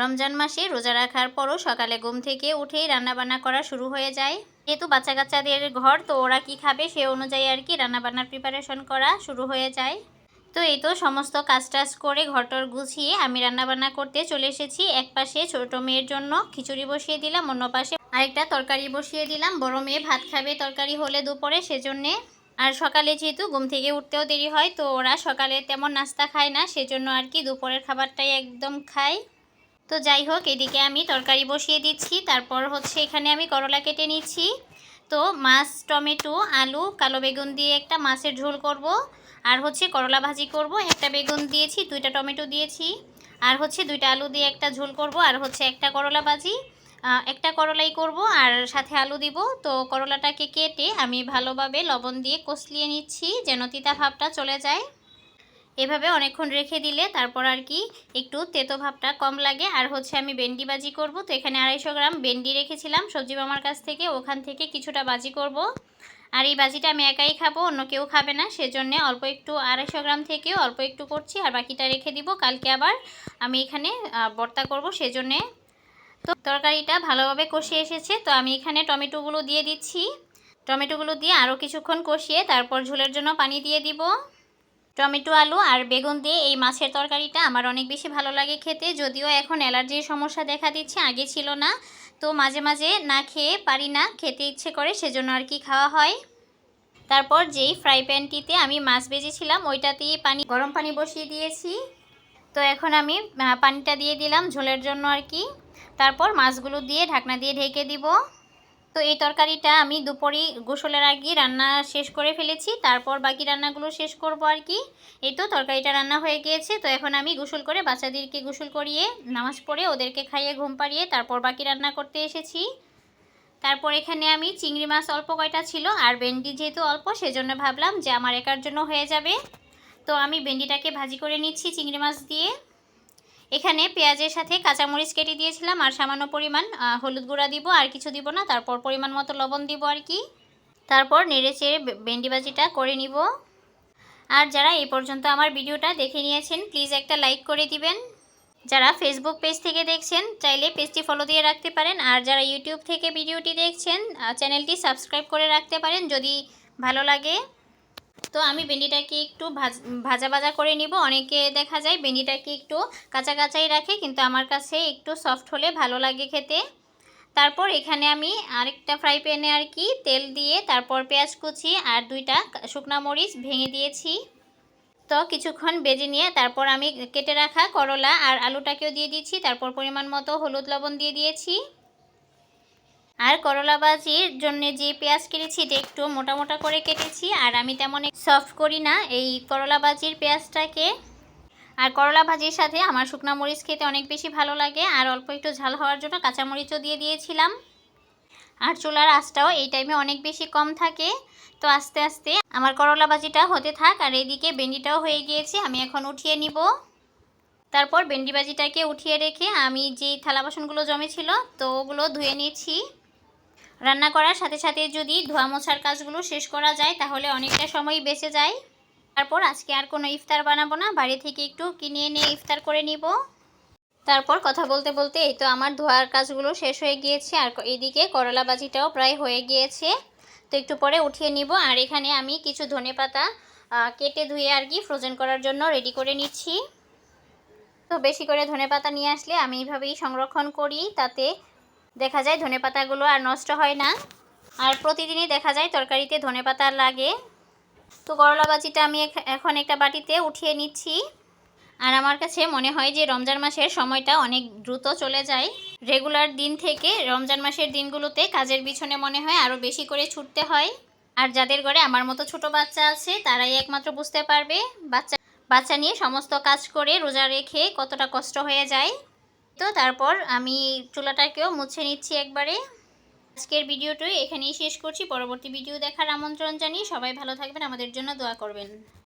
রমজান মাসে রোজা রাখার পরও সকালে ঘুম থেকে উঠেই রান্নাবান্না করা শুরু হয়ে যায়। যেহেতু বাচ্চা কাচ্চাদের ঘর, তো ওরা কি খাবে সে অনুযায়ী আর কি রান্নাবান্নার প্রিপারেশন করা শুরু হয়ে যায়। তো এই তো সমস্ত কাজ টাজ করে ঘরটর গুছিয়ে আমি রান্নাবান্না করতে চলে এসেছি। এক পাশে ছোট মেয়ের জন্য খিচুড়ি বসিয়ে দিলাম, অন্য পাশে আরেকটা তরকারি বসিয়ে দিলাম। বড় মেয়ে ভাত খাবে তরকারি হলে দুপুরে সেজন্যে। আর সকালে যেহেতু ঘুম থেকে উঠতেও দেরি হয়, তো ওরা সকালে তেমন নাস্তা খায় না, সেজন্য আর কি দুপুরের খাবারটাই একদম খায়। তো যাই হোক, এদিকে আমি তরকারি বসিয়ে দিচ্ছি। তারপর হচ্ছে এখানে আমি করলা কেটে নিচ্ছি। তো মাছ, টমেটো, আলু, কালো বেগুন দিয়ে একটা মাছের ঝোল করব। আর হচ্ছে করলা ভাজি করব। একটা বেগুন দিয়েছি, দুইটা টমেটো দিয়েছি। আর হচ্ছে দুইটা আলু দিয়ে একটা ঝোল করব। আর হচ্ছে একটা করলা ভাজি। একটা করলাই করব আর সাথে আলু দিব। তো করলাটাকে কেটে আমি ভালোভাবে লবণ দিয়ে কষলিয়ে নিচ্ছি যেন তিতা ভাবটা চলে যায়। এভাবে অনেকক্ষণ রেখে দিলে তারপর আর কি একটু তেতো ভাবটা কম লাগে। আর হচ্ছে আমি বেন্ডি বাজি করব, তো এখানে আড়াইশো গ্রাম বেন্ডি রেখেছিলাম। সবজি মামার কাছ থেকে ওখান থেকে কিছুটা বাজি করব। আর এই বাজিটা আমি একাই খাব, অন্য কেউ খাবে না। সেজন্য অল্প একটু আড়াইশো গ্রাম থেকেও অল্প একটু করছি, আর বাকিটা রেখে দিব। কালকে আবার আমি এখানে ভর্তা করব সেজন্যে। তো তরকারিটা ভালোভাবে কষিয়ে এসেছে, তো আমি এখানে টমেটোগুলো দিয়ে দিচ্ছি। টমেটোগুলো দিয়ে আরও কিছুক্ষণ কষিয়ে তারপর ঝোলের জন্য পানি দিয়ে দিব। টমেটো আলু আর বেগুন দিয়ে এই মাছের তরকারিটা আমার অনেক বেশি ভালো লাগে খেতে। যদিও এখন অ্যালার্জির সমস্যা দেখা দিচ্ছে, আগে ছিল না। তো মাঝে মাঝে না খেয়ে পারি না, খেতে ইচ্ছে করে সেজন্য আর কি খাওয়া হয়। তারপর যেই ফ্রাই প্যানটিতে আমি মাছ ভেজেছিলাম, ওইটাতেই পানি, গরম পানি বসিয়ে দিয়েছি। তো এখন আমি পানিটা দিয়ে দিলাম ঝোলের জন্য আর কি। তারপর মাছগুলো দিয়ে ঢাকনা দিয়ে ঢেকে দিব। তো এই তরকারিটা আমি দুপুরে গোসলের আগে রান্না শেষ করে ফেলেছি, তারপর বাকি রান্নাগুলো শেষ করব আর কি। এই তো তরকারিটা রান্না হয়ে গিয়েছে, তো এখন আমি গোসল করে বাচ্চাদেরকে গোসল করিয়ে নামাজ পড়ে ওদেরকে খাইয়ে ঘুম পাড়িয়ে তারপর বাকি রান্না করতে এসেছি। তারপর এখানে আমি চিংড়ি মাছ অল্প কয়টা ছিল, আর ভেন্ডি যেহেতু অল্প সেজন্য ভাবলাম যে আমার একার জন্য হয়ে যাবে। তো আমি ভেন্ডিটাকে ভাজি করে নিচ্ছি চিংড়ি মাছ দিয়ে। এখানে পেঁয়াজের সাথে কাঁচামরিচ কেটে দিয়েছিলাম আর সামান্য পরিমাণ হলুদ গুঁড়া দিব আর কিছু দিব না। তারপর পরিমাণ মতো লবণ দিব আর কি। তারপর নেড়ে চেড়ে ভেন্ডি ভাজিটা করে নিব। আর যারা এই পর্যন্ত আমার ভিডিওটা দেখে নিয়েছেন, প্লিজ একটা লাইক করে দিবেন। যারা ফেসবুক পেজ থেকে দেখছেন, চাইলে পেজটি ফলো দিয়ে রাখতে পারেন। আর যারা ইউটিউব থেকে ভিডিওটি দেখছেন চ্যানেলটি সাবস্ক্রাইব করে রাখতে পারেন যদি ভালো লাগে। তো আমি ভেন্ডিটাকে একটু ভাজ- ভাজা করে নিব। অনেকে দেখা যায় ভেন্ডিটাকে একটু কাঁচা কাঁচাই রাখে, কিন্তু আমার কাছে একটু সফট হলে ভালো লাগে খেতে। তারপর এখানে আমি আরেকটা ফ্রাই প্যানে আর কি তেল দিয়ে তারপর পেঁয়াজ কুচি আর দুইটা শুকনা মরিচ ভেঙে দিয়েছি। তো কিছুক্ষণ বেজে নিয়ে তারপর আমি কেটে রাখা করলা আর আলুটাকেও দিয়ে দিচ্ছি। তারপর পরিমাণ মতো হলুদ লবণ দিয়ে দিয়েছি। আর করলা ভাজির জন্য যে পেঁয়াজ কেটেছি এটা একটু মোটা মোটা করে কেটেছি, আর আমি তেমন সফট করি না। এই করলা ভাজির পেঁয়াজটাকে। আর করলা ভাজির সাথে আমার শুকনা মরিচ খেতে অনেক বেশি ভালো লাগে, আর অল্প একটু ঝাল হওয়ার জন্য কাঁচামরিচও দিয়ে দিয়েছিলাম। আর চুলার আঁচটাও এই টাইমে অনেক বেশি কম থাকে। তো আস্তে আস্তে আমার করলা ভাজিটা হতে থাক, আর এদিকে ভেন্ডিটাও হয়ে গিয়েছে, আমি এখন উঠিয়ে নিব। তারপর ভেন্ডি ভাজিটাকে উঠিয়ে রেখে আমি যেই থালা বাসনগুলো জমেছিল, তো ওগুলো ধুয়ে নিচ্ছি। রান্না করার সাথে সাথে যদি ধোয়া মোছার কাজগুলো শেষ করা যায় তাহলে অনেকটা সময় বেঁচে যায়। তারপর আজকে আর কোনো ইফতার বানাবো না বাড়ি থেকে একটু কিনে এনে ইফতার করে নিব। তারপর কথা বলতে বলতে এই তো আমার ধোয়ার কাজগুলো শেষ হয়ে গিয়েছে আর এইদিকে করলা ভাজিটাও প্রায় হয়ে গিয়েছে। তো একটু পরে উঠিয়ে নিব আর এখানে আমি কিছু ধনেপাতা আহ, কেটে ধুয়ে আর কি ফ্রোজেন করার জন্য রেডি করে নিচ্ছি। তো বেশি করে ধনেপাতা নিয়ে আসলে আমি এইভাবেই সংরক্ষণ করি তাতে দেখা যায় ধনেপাতাগুলো আর নষ্ট হয় না। আর প্রতিদিনই দেখা যায় তরকারিতে ধনেপাতা লাগে। তো করলা ভাজিটা আমি এখন একটা বাটিতে উঠিয়ে নিচ্ছি। আর আমার কাছে মনে হয় যে রমজান মাসের সময়টা অনেক দ্রুত চলে যায়। রেগুলার দিন থেকে রমজান মাসের দিনগুলোতে কাজের পিছনে মনে হয় আরও বেশি করে ছুটতে হয়। আর যাদের ঘরে আমার মতো ছোট বাচ্চা আছে, তারাই একমাত্র বুঝতে পারবে বাচ্চা বাচ্চা নিয়ে সমস্ত কাজ করে রোজা রেখে কতটা কষ্ট হয়ে যায়। তো তারপর আমি চুলাটাকেও মুছে নিচ্ছি একবারে। আজকের ভিডিওটি এখানেই শেষ করছি। পরবর্তী ভিডিও দেখার আমন্ত্রণ জানিয়ে সবাই ভালো থাকবেন, আমাদের জন্য দোয়া করবেন।